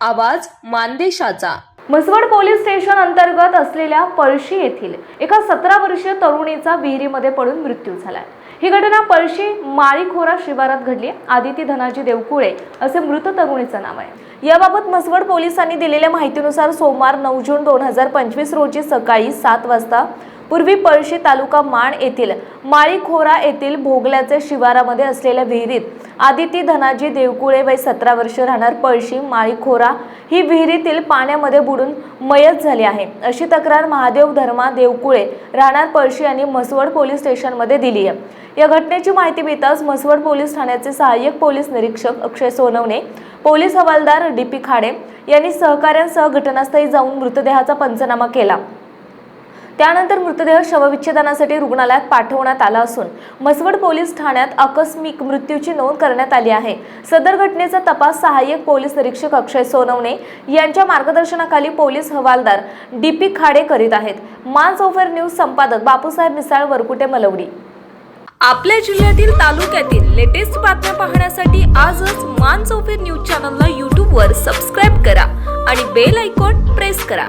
आवाज मानदेशाचा. Mhaswad police station अंतर्गत असलेल्या पळशी येथील एका सतरा वर्षीय तरुणीचा विहिरीमध्ये पडून मृत्यू झाला. ही घटना पळशी माळीखोरा शिवारात घडली. आदिती धनाजी देवकुळे असे मृत तरुणीचं नाव आहे. याबाबत म्हसवड पोलिसांनी दिलेल्या माहितीनुसार सोमवार नऊ जून दोन हजार पंचवीस रोजी सकाळी सात वाजता पूर्वी पळशी तालुका माण येथील माळीखोरा येथील भोगल्याचे शिवारामध्ये असलेल्या विहिरीत आदिती धनाजी देवकुळे वय सतरा वर्ष राहणार पळशी माळीखोरा ही विहिरीतील पाण्यामध्ये बुडून मयत झाली आहे. अशी तक्रार महादेव धर्मा देवकुळे राहणार पळशी यांनी म्हसवड पोलीस स्टेशनमध्ये दिली आहे. या घटनेची माहिती मिळताच म्हसवड पोलीस ठाण्याचे सहाय्यक पोलीस निरीक्षक अक्षय सोनवणे पोलीस हवालदार डी पी खाडे यांनी सहकाऱ्यांसह घटनास्थळी जाऊन मृतदेहाचा पंचनामा केला. त्यानंतर मृतदेह शवविच्छेदनासाठी रुग्णालयात पाठवण्यात आला असून म्हसवड पोलीस ठाण्यात आकस्मिक मृत्यूची नोंद करण्यात आली आहे. सदर घटनेचा तपास सहाय्यक पोलीस निरीक्षक अक्षय सोनवणे यांच्या मार्गदर्शनाखाली पोलीस हवालदार डी पी खाडे करीत आहेत. मान्स चौफेर न्यूज संपादक बापूसाहेब मिसाळ वरकुटे मलवडी. आपल्या जिल्ह्यातील तालुक्यातील लेटेस्ट बातम्या पाहण्यासाठी आजच मान चौफेर न्यूज चॅनलला यूट्यूबवर सबस्क्राईब करा आणि बेल आयकॉन प्रेस करा.